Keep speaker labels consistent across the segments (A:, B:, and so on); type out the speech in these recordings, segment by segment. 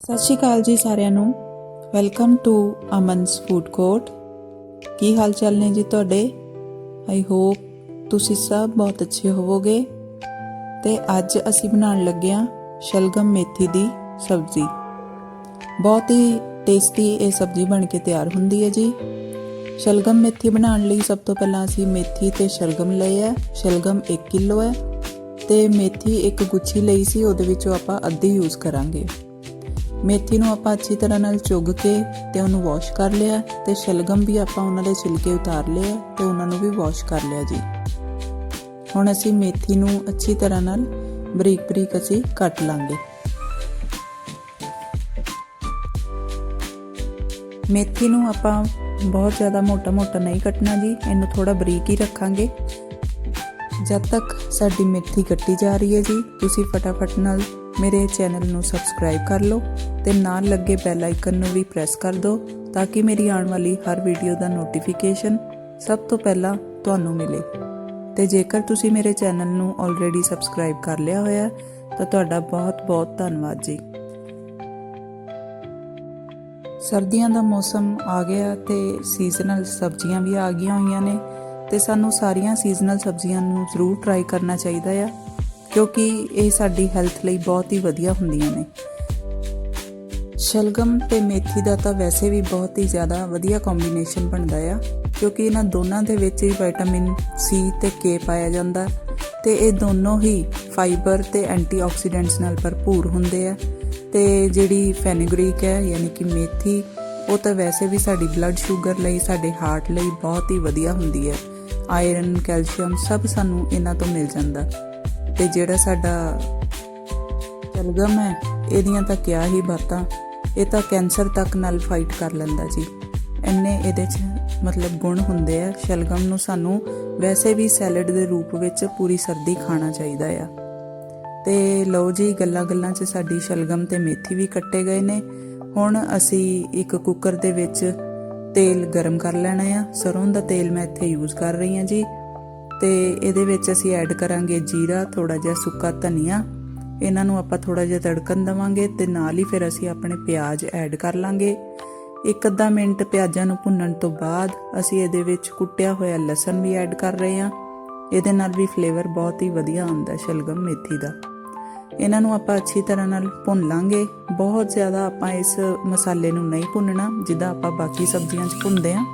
A: ਸਤਿ ਸ਼੍ਰੀ ਅਕਾਲ ਜੀ ਸਾਰਿਆਂ ਨੂੰ। Welcome to Aman's food court ਕੀ ਹਾਲ ਚਾਲ ਨੇ ਜੀ ਤੁਹਾਡੇ? ਆਈ ਹੋਪ ਤੁਸੀਂ ਸਭ ਬਹੁਤ ਅੱਛੇ ਹੋਵੋਗੇ। ਤੇ ਅੱਜ ਅਸੀਂ ਬਣਾਉਣ ਲੱਗੇ ਹਾਂ ਸ਼ਲਗਮ ਮੇਥੀ ਦੀ ਸਬਜ਼ੀ। ਬਹੁਤ ਹੀ ਟੇਸਟੀ ਇਹ ਸਬਜ਼ੀ ਬਣ ਕੇ ਤਿਆਰ ਹੁੰਦੀ ਹੈ ਜੀ। ਸ਼ਲਗਮ ਮੇਥੀ ਬਣਾਉਣ ਲਈ ਸਭ ਤੋਂ ਪਹਿਲਾਂ ਅਸੀਂ ਮੇਥੀ ਤੇ ਸ਼ਲਗਮ ਲਏ ਆ ਸ਼ਲਗਮ 1 ਕਿਲੋ ਹੈ। ਤੇ ਮੇਥੀ ਇੱਕ ਗੁੱਛੀ ਲਈ ਸੀ, ਉਹਦੇ ਵਿੱਚੋਂ ਆਪਾਂ ਅੱਧੀ ਯੂਜ਼ ਕਰਾਂਗੇ। ਮੇਥੀ ਨੂੰ ਆਪਾਂ ਅੱਛੀ ਤਰ੍ਹਾਂ ਨਾਲ ਚੁੱਗ ਕੇ ਤੇ ਉਹਨੂੰ ਵਾਸ਼ ਕਰ ਲਿਆ ਤੇ ਸ਼ਲਗਮ ਵੀ ਆਪਾਂ ਉਹਨਾਂ ਦੇ ਛਿਲਕੇ ਉਤਾਰ ਲਏ ਆ ਤੇ ਉਹਨਾਂ ਨੂੰ ਵੀ ਵਾਸ਼ ਕਰ ਲਿਆ ਜੀ। ਹੁਣ ਅਸੀਂ ਮੇਥੀ ਨੂੰ ਅੱਛੀ ਤਰ੍ਹਾਂ ਨਾਲ ਬਰੀਕ ਬਰੀਕ ਅਸੀਂ ਕੱਟ ਲਾਂਗੇ। ਮੇਥੀ ਨੂੰ ਆਪਾਂ ਬਹੁਤ ਜ਼ਿਆਦਾ ਮੋਟਾ ਮੋਟਾ ਨਹੀਂ ਕੱਟਣਾ ਜੀ, ਇਹਨੂੰ ਥੋੜਾ ਬਰੀਕ ਹੀ ਰੱਖਾਂਗੇ। ਜਦ ਤੱਕ ਸਾਡੀ ਮੇਥੀ ਕੱਟੀ ਜਾ ਰਹੀ ਹੈ ਜੀ, ਤੁਸੀਂ ਫਟਾਫਟ ਨਾਲ ਮੇਰੇ ਚੈਨਲ ਨੂੰ ਸਬਸਕ੍ਰਾਈਬ ਕਰ ਲਓ। ਤੇ ਨਾਲ ਲੱਗੇ ਬੈਲ ਆਈਕਨ ਨੂੰ ਵੀ ਪ੍ਰੈਸ ਕਰ ਦਿਓ ਤਾਂ ਕਿ ਮੇਰੀ ਆਉਣ ਵਾਲੀ ਹਰ ਵੀਡੀਓ ਦਾ ਨੋਟੀਫਿਕੇਸ਼ਨ ਸਭ ਤੋਂ ਪਹਿਲਾਂ ਤੁਹਾਨੂੰ ਮਿਲੇ। ਤੇ ਜੇਕਰ ਤੁਸੀਂ ਮੇਰੇ ਚੈਨਲ ਨੂੰ ਆਲਰੇਡੀ ਸਬਸਕ੍ਰਾਈਬ ਕਰ ਲਿਆ ਹੋਇਆ ਤਾਂ ਤੁਹਾਡਾ ਬਹੁਤ-ਬਹੁਤ ਧੰਨਵਾਦ ਜੀ। ਸਰਦੀਆਂ ਦਾ ਮੌਸਮ ਆ ਗਿਆ ਤੇ ਸੀਜ਼ਨਲ ਸਬਜ਼ੀਆਂ ਵੀ ਆ ਗਈਆਂ ਹੋਈਆਂ ਨੇ ਤੇ ਸਾਨੂੰ ਸਾਰੀਆਂ ਸੀਜ਼ਨਲ ਸਬਜ਼ੀਆਂ ਨੂੰ ਜ਼ਰੂਰ ਟਰਾਈ ਕਰਨਾ ਚਾਹੀਦਾ ਆ, ਕਿਉਂਕਿ ਇਹ ਸਾਡੀ ਹੈਲਥ ਲਈ ਬਹੁਤ ਹੀ ਵਧੀਆ ਹੁੰਦੀਆਂ ਨੇ। ਸ਼ਲਗਮ ਤੇ ਮੇਥੀ ਦਾ ਤਾਂ ਵੈਸੇ ਵੀ ਬਹੁਤ ਹੀ ਜ਼ਿਆਦਾ ਵਧੀਆ ਕੰਬੀਨੇਸ਼ਨ ਬਣਦਾ ਆ, ਕਿਉਂਕਿ ਇਹਨਾਂ ਦੋਨਾਂ ਦੇ ਵਿੱਚ ਹੀ ਵਿਟਾਮਿਨ ਸੀ ਤੇ ਕੇ ਪਾਇਆ ਜਾਂਦਾ ਤੇ ਇਹ ਦੋਨੋਂ ਹੀ ਫਾਈਬਰ ਤੇ ਐਂਟੀਆਕਸੀਡੈਂਟਸ ਨਾਲ ਭਰਪੂਰ ਹੁੰਦੇ ਆ ਤੇ ਜਿਹੜੀ ਫੈਨਿਗਰੀਕ ਹੈ, ਯਾਨੀ ਕਿ ਮੇਥੀ, ਉਹ ਤਾਂ ਵੈਸੇ ਵੀ ਸਾਡੀ ਬਲੱਡ ਸ਼ੂਗਰ ਲਈ, ਸਾਡੇ ਹਾਰਟ ਲਈ ਬਹੁਤ ਹੀ ਵਧੀਆ ਹੁੰਦੀ ਹੈ। ਆਇਰਨ ਕੈਲਸ਼ੀਅਮ ਸਭ ਸਾਨੂੰ ਇਹਨਾਂ ਤੋਂ ਮਿਲ ਜਾਂਦਾ ਤੇ ਜਿਹੜਾ ਸਾਡਾ ਸ਼ਲਗਮ ਹੈ, ਇਹਦੀਆਂ ਤਾਂ ਕਿਆ ਹੀ ਬਾਤਾਂ। ਇਹ ਤਾਂ ਕੈਂਸਰ ਤੱਕ ਨਾਲ ਫਾਈਟ ਕਰ ਲੈਂਦਾ ਜੀ। ਇੰਨੇ ਇਹਦੇ 'ਚ ਮਤਲਬ ਗੁਣ ਹੁੰਦੇ ਆ, ਸ਼ਲਗਮ ਨੂੰ ਸਾਨੂੰ ਵੈਸੇ ਵੀ ਸੈਲਡ ਦੇ ਰੂਪ ਵਿੱਚ ਪੂਰੀ ਸਰਦੀ ਖਾਣਾ ਚਾਹੀਦਾ ਆ। ਤੇ ਲਓ ਜੀ, ਗੱਲਾਂ ਗੱਲਾਂ 'ਚ ਸਾਡੀ ਸ਼ਲਗਮ ਤੇ ਮੇਥੀ ਵੀ ਕੱਟੇ ਗਏ ਨੇ। ਹੁਣ ਅਸੀਂ ਇੱਕ ਕੁੱਕਰ ਦੇ ਵਿੱਚ ਤੇਲ ਗਰਮ ਕਰ ਲੈਣਾ ਆ। ਸਰੋਂ ਦਾ ਤੇਲ ਮੈਂ ਇੱਥੇ ਯੂਜ਼ ਕਰ ਰਹੀ ਹਾਂ ਜੀ। ਤੇ ਇਹਦੇ ਵਿੱਚ ਅਸੀਂ ਐਡ ਕਰਾਂਗੇ ਜੀਰਾ ਥੋੜਾ ਜਿਹਾ ਸੁੱਕਾ ਧਨੀਆ। ਇਹਨਾਂ ਨੂੰ ਆਪਾਂ ਥੋੜਾ ਜਿਹਾ ਤੜਕਣ ਦਵਾਂਗੇ ਤੇ ਨਾਲ ਹੀ ਫਿਰ ਅਸੀਂ ਆਪਣੇ ਪਿਆਜ਼ ਐਡ ਕਰ ਲਾਂਗੇ। ਇੱਕ ਅੱਧਾ ਮਿੰਟ ਪਿਆਜ਼ਾਂ ਨੂੰ ਭੁੰਨਣ ਤੋਂ ਬਾਅਦ ਅਸੀਂ ਇਹਦੇ ਵਿੱਚ ਕੁੱਟਿਆ ਹੋਇਆ ਲਸਣ ਵੀ ਐਡ ਕਰ ਰਹੇ ਹਾਂ। ਇਹਦੇ ਨਾਲ ਵੀ ਫਲੇਵਰ ਬਹੁਤ ਹੀ ਵਧੀਆ ਆਉਂਦਾ ਸ਼ਲਗਮ ਮੇਥੀ ਦਾ। ਇਹਨਾਂ ਨੂੰ ਆਪਾਂ ਅੱਛੀ ਤਰ੍ਹਾਂ ਨਾਲ ਭੁੰਨ ਲਾਂਗੇ। ਬਹੁਤ ਜ਼ਿਆਦਾ ਆਪਾਂ ਇਸ ਮਸਾਲੇ ਨੂੰ ਨਹੀਂ ਭੁੰਨਣਾ, ਜਿੱਦਾਂ ਆਪਾਂ ਬਾਕੀ ਸਬਜ਼ੀਆਂ 'ਚ ਭੁੰਨਦੇ ਹਾਂ।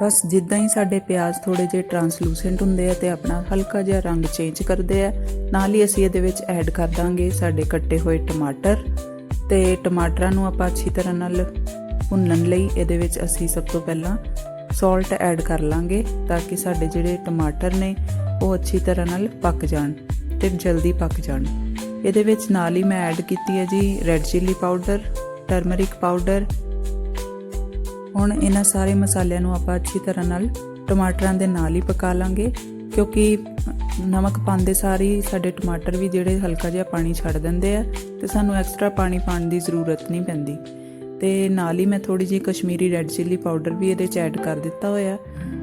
A: ਬਸ ਜਿੱਦਾਂ ਹੀ ਸਾਡੇ ਪਿਆਜ਼ ਥੋੜੇ ਜਿਹੇ ਟਰਾਂਸਲੂਸੈਂਟ ਹੁੰਦੇ ਆ ਤੇ ਆਪਣਾ ਹਲਕਾ ਜਿਹਾ ਰੰਗ ਚੇਂਜ ਕਰਦੇ ਆ, ਨਾਲ ਹੀ ਅਸੀਂ ਇਹਦੇ ਵਿੱਚ ਐਡ ਕਰ ਦਾਂਗੇ ਸਾਡੇ ਕੱਟੇ ਹੋਏ ਟਮਾਟਰ ਤੇ ਟਮਾਟਰਾਂ ਨੂੰ ਆਪਾਂ ਅੱਛੀ ਤਰ੍ਹਾਂ ਨਾਲ ਭੁੰਨਣ ਲਈ ਇਹਦੇ ਵਿੱਚ ਅਸੀਂ ਸਭ ਤੋਂ ਪਹਿਲਾਂ ਸਾਲਟ ਐਡ ਕਰ ਲਾਂਗੇ ਤਾਂ ਕਿ ਸਾਡੇ ਜਿਹੜੇ ਟਮਾਟਰ ਨੇ ਉਹ ਅੱਛੀ ਤਰ੍ਹਾਂ ਨਾਲ ਪੱਕ ਜਾਣ ਤੇ ਜਲਦੀ ਪੱਕ ਜਾਣ। ਇਹਦੇ ਵਿੱਚ ਨਾਲ ਹੀ ਮੈਂ ਐਡ ਕੀਤੀ ਹੈ ਜੀ red chilli powder turmeric powder ਹੁਣ ਇਹਨਾਂ ਸਾਰੇ ਮਸਾਲਿਆਂ ਨੂੰ ਆਪਾਂ ਅੱਛੀ ਤਰ੍ਹਾਂ ਨਾਲ ਟਮਾਟਰਾਂ ਦੇ ਨਾਲ ਹੀ ਪਕਾ ਲਾਂਗੇ, ਕਿਉਂਕਿ ਨਮਕ ਪਾਉਂਦੇ ਸਾਰੀ ਸਾਡੇ ਟਮਾਟਰ ਵੀ ਜਿਹੜੇ ਹਲਕਾ ਜਿਹਾ ਪਾਣੀ ਛੱਡ ਦਿੰਦੇ ਆ ਤੇ ਸਾਨੂੰ ਐਕਸਟਰਾ ਪਾਣੀ ਪਾਉਣ ਦੀ ਜ਼ਰੂਰਤ ਨਹੀਂ ਪੈਂਦੀ। ਤੇ ਨਾਲ ਹੀ ਮੈਂ ਥੋੜੀ ਜਿਹੀ ਕਸ਼ਮੀਰੀ ਰੈੱਡ ਚਿੱਲੀ ਪਾਊਡਰ ਵੀ ਇਹਦੇ ਚ ਐਡ ਕਰ ਦਿੱਤਾ ਹੋਇਆ,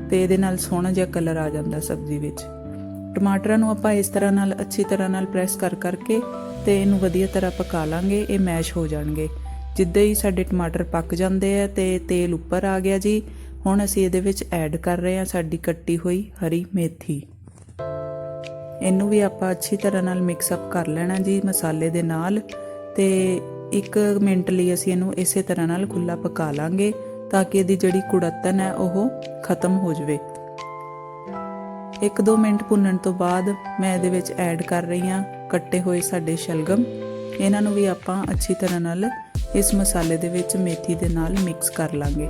A: ਤੇ ਇਹਦੇ ਨਾਲ ਸੋਹਣਾ ਜਿਹਾ ਕਲਰ ਆ ਜਾਂਦਾ ਸਬਜ਼ੀ ਵਿੱਚ। ਟਮਾਟਰਾਂ ਨੂੰ ਆਪਾਂ ਇਸ ਤਰ੍ਹਾਂ ਨਾਲ ਅੱਛੀ ਤਰ੍ਹਾਂ ਨਾਲ ਪ੍ਰੈਸ ਕਰ ਕਰਕੇ ਤੇ ਇਹਨੂੰ ਵਧੀਆ ਤਰ੍ਹਾਂ ਪਕਾ ਲਾਂਗੇ, ਇਹ ਮੈਸ਼ ਹੋ ਜਾਣਗੇ। ਜਿੱਦਾਂ ਹੀ ਸਾਡੇ ਟਮਾਟਰ ਪੱਕ ਜਾਂਦੇ ਆ ਤੇ ਤੇਲ ਉੱਪਰ ਆ ਗਿਆ ਜੀ, ਹੁਣ ਅਸੀਂ ਇਹਦੇ ਵਿੱਚ ਐਡ ਕਰ ਰਹੇ ਹਾਂ ਸਾਡੀ ਕੱਟੀ ਹੋਈ ਹਰੀ ਮੇਥੀ। ਇਹਨੂੰ ਵੀ ਆਪਾਂ ਅੱਛੀ ਤਰ੍ਹਾਂ ਨਾਲ ਮਿਕਸ ਅਪ ਕਰ ਲੈਣਾ ਜੀ ਮਸਾਲੇ ਦੇ ਨਾਲ ਤੇ 1 ਮਿੰਟ ਲਈ ਅਸੀਂ ਇਹਨੂੰ ਇਸੇ ਤਰ੍ਹਾਂ ਨਾਲ ਖੁੱਲਾ ਪਕਾ ਲਾਂਗੇ ਤਾਂ ਕਿ ਇਹਦੀ ਜਿਹੜੀ ਕੁੜੱਤਨ ਹੈ ਉਹ ਖਤਮ ਹੋ ਜਾਵੇ। 1-2 ਮਿੰਟ ਭੁੰਨਣ ਤੋਂ ਬਾਅਦ ਮੈਂ ਇਹਦੇ ਵਿੱਚ ਐਡ ਕਰ ਰਹੀ ਹਾਂ ਕੱਟੇ ਹੋਏ ਸਾਡੇ ਸ਼ਲਗਮ। ਇਹਨਾਂ ਨੂੰ ਵੀ ਆਪਾਂ ਅੱਛੀ ਤਰ੍ਹਾਂ ਨਾਲ ਇਸ ਮਸਾਲੇ ਦੇ ਵਿੱਚ ਮੇਥੀ ਦੇ ਨਾਲ ਮਿਕਸ ਕਰ ਲਾਂਗੇ।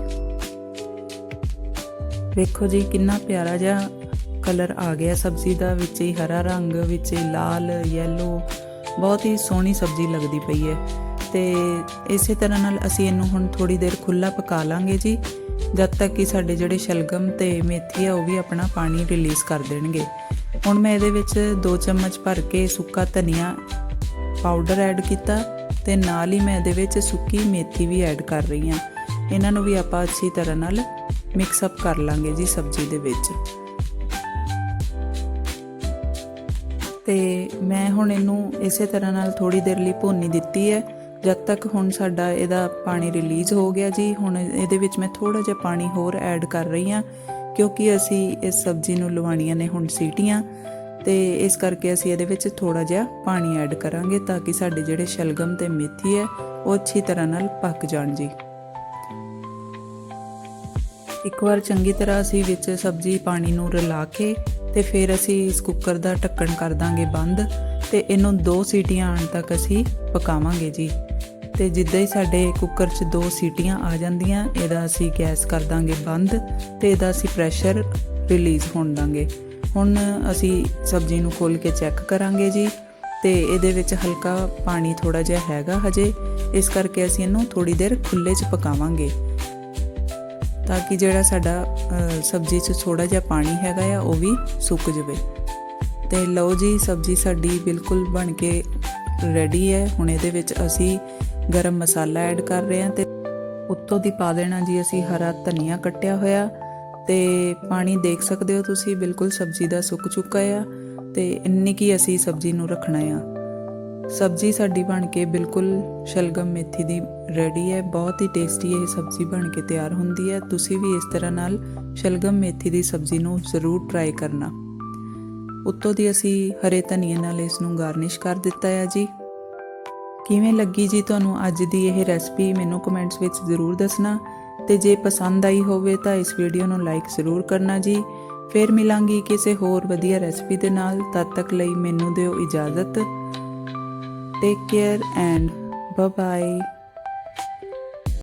A: ਵੇਖੋ ਜੀ, ਕਿੰਨਾ ਪਿਆਰਾ ਜਿਹਾ ਕਲਰ ਆ ਗਿਆ। ਸਬਜ਼ੀ ਦਾ ਵਿੱਚ ਹੀ ਹਰਾ ਰੰਗ, ਵਿੱਚ ਹੀ ਲਾਲ ਯੈਲੋ ਬਹੁਤ ਹੀ ਸੋਹਣੀ ਸਬਜ਼ੀ ਲੱਗਦੀ ਪਈ ਹੈ। ਤੇ ਇਸੇ ਤਰ੍ਹਾਂ ਨਾਲ ਅਸੀਂ ਇਹਨੂੰ ਹੁਣ ਥੋੜੀ ਦੇਰ ਖੁੱਲਾ ਪਕਾ ਲਾਂਗੇ ਜੀ। ਜਦ ਤੱਕ ਕਿ ਸਾਡੇ ਜਿਹੜੇ ਸ਼ਲਗਮ ਤੇ ਮੇਥੀ ਆ, ਉਹ ਵੀ ਆਪਣਾ ਪਾਣੀ ਰਿਲੀਜ਼ ਕਰ ਦੇਣਗੇ। ਹੁਣ ਮੈਂ ਇਹਦੇ ਵਿੱਚ 2 ਚਮਚ ਭਰ ਕੇ ਸੁੱਕਾ ਧਨੀਆ ਪਾਊਡਰ ਐਡ ਕੀਤਾ। ਤੇ ਨਾਲ ਹੀ ਮੈਂ ਇਹਦੇ ਵਿੱਚ ਸੁੱਕੀ ਮੇਥੀ ਵੀ ਐਡ ਕਰ ਰਹੀ ਹਾਂ। ਇਹਨਾਂ ਨੂੰ ਵੀ ਆਪਾਂ ਅੱਛੀ ਤਰ੍ਹਾਂ ਨਾਲ ਮਿਕਸ ਅਪ ਕਰ ਲਾਂਗੇ ਜੀ ਸਬਜ਼ੀ ਦੇ ਵਿੱਚ। ਤੇ ਮੈਂ ਹੁਣ ਇਹਨੂੰ ਇਸੇ ਤਰ੍ਹਾਂ ਨਾਲ ਥੋੜੀ ਦੇਰ ਲਈ ਭੁੰਨੀ ਦਿੱਤੀ ਹੈ। ਜਦ ਤੱਕ ਹੁਣ ਸਾਡਾ ਇਹਦਾ ਪਾਣੀ ਰਿਲੀਜ਼ ਹੋ ਗਿਆ ਜੀ, ਹੁਣ ਇਹਦੇ ਵਿੱਚ ਮੈਂ ਥੋੜਾ ਜਿਹਾ ਪਾਣੀ ਹੋਰ ਐਡ ਕਰ ਰਹੀ ਹਾਂ, ਕਿਉਂਕਿ ਅਸੀਂ ਇਸ ਸਬਜ਼ੀ ਨੂੰ ਲਵਾਉਣੀਆਂ ਨੇ ਹੁਣ ਸੀਟੀਆਂ। ਤੇ ਇਸ ਕਰਕੇ ਅਸੀਂ ਇਹਦੇ ਵਿੱਚ ਥੋੜਾ ਜਿਹਾ ਪਾਣੀ ਐਡ ਕਰਾਂਗੇ ਤਾਂ ਕਿ ਸਾਡੇ ਜਿਹੜੇ ਸ਼ਲਗਮ ਤੇ ਮੇਥੀ ਹੈ, ਉਹ ਅੱਛੀ ਤਰ੍ਹਾਂ ਨਾਲ ਪੱਕ ਜਾਣ ਜੀ। ਇੱਕ ਵਾਰ ਚੰਗੀ ਤਰ੍ਹਾਂ ਅਸੀਂ ਵਿੱਚ ਸਬਜ਼ੀ ਪਾਣੀ ਨੂੰ ਰਲਾ ਕੇ ਤੇ ਫਿਰ ਅਸੀਂ ਇਸ ਕੁੱਕਰ ਦਾ ਢੱਕਣ ਕਰ ਦਾਂਗੇ ਬੰਦ ਤੇ ਇਹਨੂੰ ਦੋ ਸੀਟੀਆਂ ਆਉਣ ਤੱਕ ਅਸੀਂ ਪਕਾਵਾਂਗੇ ਜੀ। ਤੇ ਜਿੱਦਾਂ ਹੀ ਸਾਡੇ ਕੁੱਕਰ 'ਚ ਦੋ ਸੀਟੀਆਂ ਆ ਜਾਂਦੀਆਂ, ਇਹਦਾ ਅਸੀਂ ਗੈਸ ਕਰ ਦਾਂਗੇ ਬੰਦ ਤੇ ਇਹਦਾ ਅਸੀਂ ਪ੍ਰੈਸ਼ਰ ਰਿਲੀਜ਼ ਹੋਣ ਦਾਂਗੇ। ਹੁਣ ਅਸੀਂ ਸਬਜ਼ੀ ਨੂੰ ਖੋਲ ਕੇ ਚੈੱਕ ਕਰਾਂਗੇ ਜੀ ਤੇ ਇਹਦੇ ਵਿੱਚ ਹਲਕਾ ਪਾਣੀ ਥੋੜਾ ਜਿਹਾ ਹੈਗਾ ਹਜੇ। ਇਸ ਕਰਕੇ ਅਸੀਂ ਇਹਨੂੰ ਥੋੜੀ ਦੇਰ ਖੁੱਲੇ 'ਚ ਪਕਾਵਾਂਗੇ। ਤਾਂ ਕਿ ਜਿਹੜਾ ਸਾਡਾ ਸਬਜ਼ੀ 'ਚ ਥੋੜਾ ਜਿਹਾ ਪਾਣੀ ਹੈਗਾ ਆ, ਉਹ ਵੀ ਸੁੱਕ ਜਾਵੇ। ਤੇ ਲਓ ਜੀ, ਸਬਜ਼ੀ ਸਾਡੀ ਬਿਲਕੁਲ ਬਣ ਕੇ ਰੈਡੀ ਹੈ। ਹੁਣ ਇਹਦੇ ਵਿੱਚ ਅਸੀਂ ਗਰਮ ਮਸਾਲਾ ਐਡ ਕਰ ਰਹੇ ਹਾਂ ਤੇ ਉੱਤੋਂ ਦੀ ਪਾ ਦੇਣਾ ਜੀ ਅਸੀਂ ਹਰਾ ਧਨੀਆ ਕੱਟਿਆ ਹੋਇਆ। ਤੇ ਪਾਣੀ ਦੇਖ ਸਕਦੇ ਹੋ ਤੁਸੀਂ, ਬਿਲਕੁਲ ਸਬਜ਼ੀ ਦਾ ਸੁੱਕ ਚੁੱਕਾ ਆ ਤੇ ਇੰਨੀ ਕੀ ਅਸੀਂ ਸਬਜ਼ੀ ਨੂੰ ਰੱਖਣਾ ਆ। ਸਬਜ਼ੀ ਸਾਡੀ ਬਣ ਕੇ ਬਿਲਕੁਲ ਸ਼ਲਗਮ ਮੇਥੀ ਦੀ ਰੈਡੀ ਹੈ, ਬਹੁਤ ਹੀ ਟੇਸਟੀ ਇਹ ਸਬਜ਼ੀ ਬਣ ਕੇ ਤਿਆਰ ਹੁੰਦੀ ਹੈ। ਤੁਸੀਂ ਵੀ ਇਸ ਤਰ੍ਹਾਂ ਨਾਲ ਸ਼ਲਗਮ ਮੇਥੀ ਦੀ ਸਬਜ਼ੀ ਨੂੰ ਜ਼ਰੂਰ ਟਰਾਈ ਕਰਨਾ। ਉੱਤੋਂ ਦੀ ਅਸੀਂ ਹਰੇ ਧਨੀਏ ਨਾਲ ਇਸ ਨੂੰ ਗਾਰਨਿਸ਼ ਕਰ ਦਿੱਤਾ ਹੈ ਜੀ। ਕਿਵੇਂ ਲੱਗੀ ਜੀ ਤੁਹਾਨੂੰ ਅੱਜ ਦੀ ਇਹ ਰੈਸਪੀ ਮੈਨੂੰ ਕਮੈਂਟਸ ਵਿੱਚ ਜ਼ਰੂਰ ਦੱਸਣਾ। ਤੇ ਜੇ ਪਸੰਦ ਆਈ ਹੋਵੇ ਤਾਂ ਇਸ ਵੀਡੀਓ ਨੂੰ ਲਾਈਕ ਜ਼ਰੂਰ ਕਰਨਾ ਜੀ। ਫਿਰ ਮਿਲਾਂਗੀ ਕਿਸੇ ਹੋਰ ਵਧੀਆ ਰੈਸਪੀ ਦੇ ਨਾਲ। ਤਦ ਤੱਕ ਲਈ ਮੈਨੂੰ ਦਿਓ ਇਜਾਜ਼ਤ। Take care and bye bye